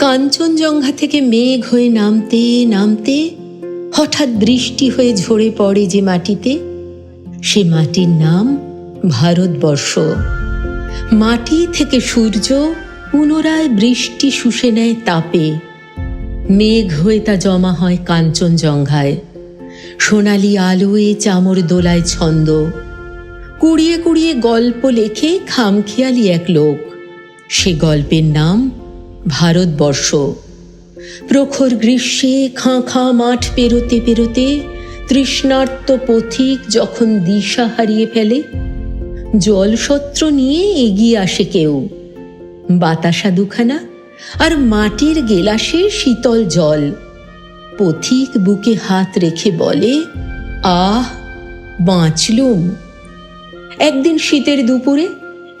কাঞ্চনজঙ্ঘা থেকে মেঘ হয়ে নামতে নামতে হঠাৎ বৃষ্টি হয়ে ঝরে পড়ে যে মাটিতে, সে মাটির নাম ভারতবর্ষ। মাটি থেকে সূর্য পুনরায় বৃষ্টি শুষে নেয় তাপে। মেঘ হয়ে তা জমা হয় কাঞ্চনজঙ্ঘায়। সোনালি আলোয় চামর দোলায় ছন্দ। কুড়িয়ে কুড়িয়ে গল্প লেখে খামখেয়ালি এক লোক। সে গল্পের নাম ভারতবর্ষ। প্রখর গ্রীষ্মে খাঁ খাঁ মাঠ পেরোতে পেরোতে তৃষ্ণার্ত পথিক যখন দিশা হারিয়ে ফেলে, জলসত্র নিয়ে এগিয়ে আসে কেউ। বাতাসা দুখানা আর মাটির গেলাসে শীতল জল। পথিক বুকে হাত রেখে বলে, আহ, বাঁচলুম। একদিন শীতের দুপুরে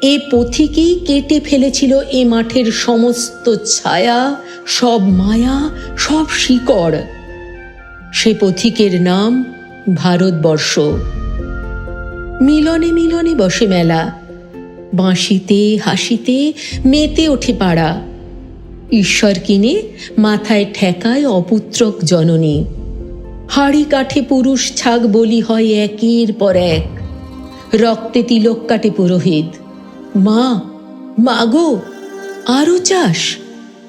এ পথিকেই কেটে ফেলেছিল এ মাঠের সমস্ত ছায়া, সব মায়া, সব শিকড়। সে পথিকের নাম ভারতবর্ষ। মিলনে মিলনে বসে মেলা। বাঁশিতে, হাসিতে মেতে ওঠে পাড়া। ঈশ্বর কিনে মাথায় ঠেকায় অপুত্রক জননী। হাড়ি কাঠে পুরুষ ছাগ বলি হয় একের পর এক। রক্তে তিলক কাটে পুরোহিত। মা, মাগো, আরও চাস,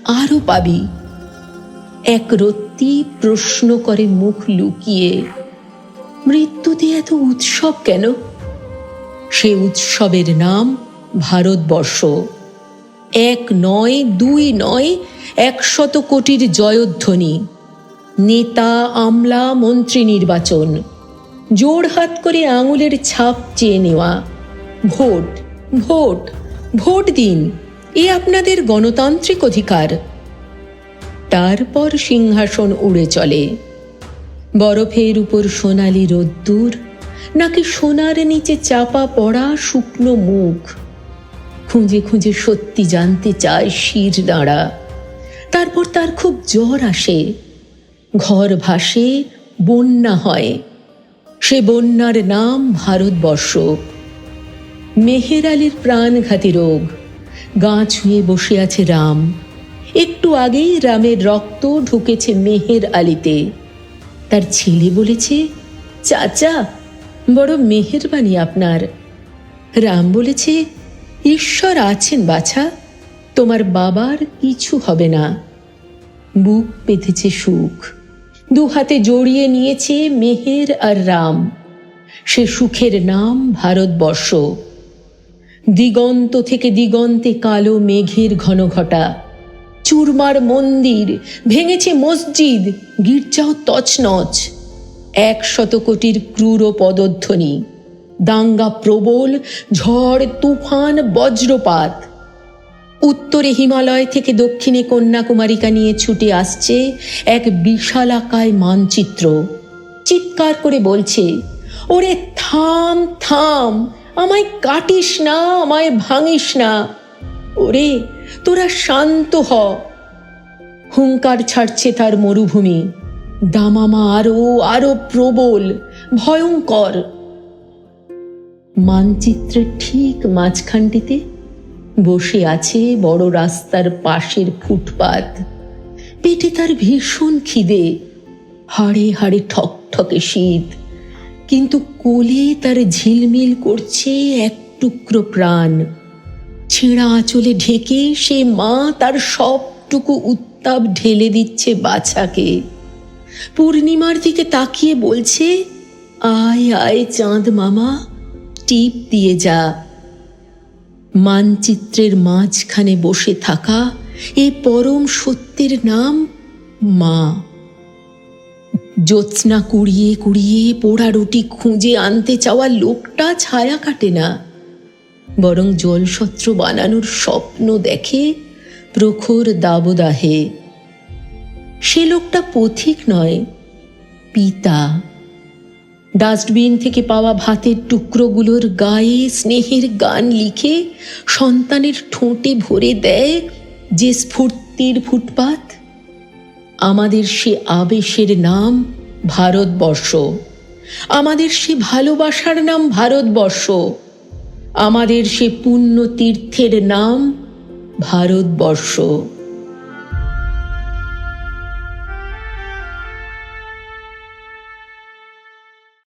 আরও পাবি। এক রত্তি প্রশ্ন করে মুখ লুকিয়ে, মৃত্যুতে এত উৎসব কেন? সে উৎসবের নাম ভারতবর্ষ। এক নয়, দুই নয়, একশত কোটির জয়ধ্বনি। নেতা, আমলা, মন্ত্রী নির্বাচন। জোড়হাত করে আঙুলের ছাপ চেয়ে নেওয়া। ভোট। ভোট ভোট দিন, এ আপনাদের গণতান্ত্রিক অধিকার। তারপর সিংহাসন উড়ে চলে। বরফের উপর সোনালি রোদ্দুর, নাকি সোনার নিচে চাপা পড়া শুকনো মুখ? খুঁজে খুঁজে সত্যি জানতে চায় শির দাঁড়া তারপর তার খুব জ্বর আসে। ঘর ভাসে, বন্যা হয়। সে বন্যার নাম ভারতবর্ষ। মেহের আলীর প্রাণঘাতী রোগ। গা ছুঁয়ে বসে আছে রাম। একটু আগেই রামের রক্ত ঢুকেছে মেহের আলীতে। তার ছেলে বলেছে, চাচা, বড় মেহেরবানি আপনার। রাম বলেছে, ঈশ্বর আছেন বাছা, তোমার বাবার কিছু হবে না। বুক পেতেছে সুখ। দু হাতে জড়িয়ে নিয়েছে মেহের আর রাম। সে সুখের নাম ভারতবর্ষ। দিগন্ত থেকে দিগন্তে কালো মেঘের ঘনঘটা। চুরমার মন্দির, ভেঙেছে মসজিদ, গির্জাও তছনছ। এক শত কোটির ক্রূর পদধ্বনি। দাঙ্গা প্রবল, ঝড়, তুফান, বজ্রপাত। উত্তরে হিমালয় থেকে দক্ষিণে কন্যাকুমারিকা নিয়ে ছুটে আসছে এক বিশালাকায় মানচিত্র। চিৎকার করে বলছে, ওরে থাম থাম! আমায় কাটিস না, আমায় ভাঙিস না। ওরে, তোরা শান্ত হ। হুঙ্কার ছাড়ছে তার মরুভূমি। দামামা আরও আরও প্রবল, ভয়ঙ্কর। মানচিত্রের ঠিক মাঝখানটিতে বসে আছে বড় রাস্তার পাশের ফুটপাত। পেটে তার ভীষণ খিদে। হাড়ে হাড়ে ঠকঠকে শীত। কিন্তু কোলে তার ঝিলমিল করছে এক টুকরো প্রাণ। ছেঁড়া আঁচলে ঢেকে সে মা তার সবটুকু উত্তাপ ঢেলে দিচ্ছে বাছাকে। পূর্ণিমার দিকে তাকিয়ে বলছে, আয় আয় চাঁদ মামা, টিপ দিয়ে যা। মানচিত্রের মাঝখানে বসে থাকা এ পরম সত্যের নাম মা। জ্যোৎস্না কুড়িয়ে কুড়িয়ে পোড়া রুটি খুঁজে আনতে চাওয়া লোকটা ছায়া কাটে না। বরং জলসত্র বানানোর স্বপ্ন দেখে প্রখর দাবদাহে। সে লোকটা পথিক নয়, পিতা। ডাস্টবিন থেকে পাওয়া ভাতের টুকরোগুলোর গায়ে স্নেহের গান লিখে সন্তানের ঠোঁটে ভরে দেয় যে স্ফূর্তির ফুটপাত। আমাদের সে আবেশের নাম ভারতবর্ষ। আমাদের সে ভালোবাসার নাম ভারতবর্ষ। আমাদের সে পুণ্য তীর্থের নাম ভারতবর্ষ।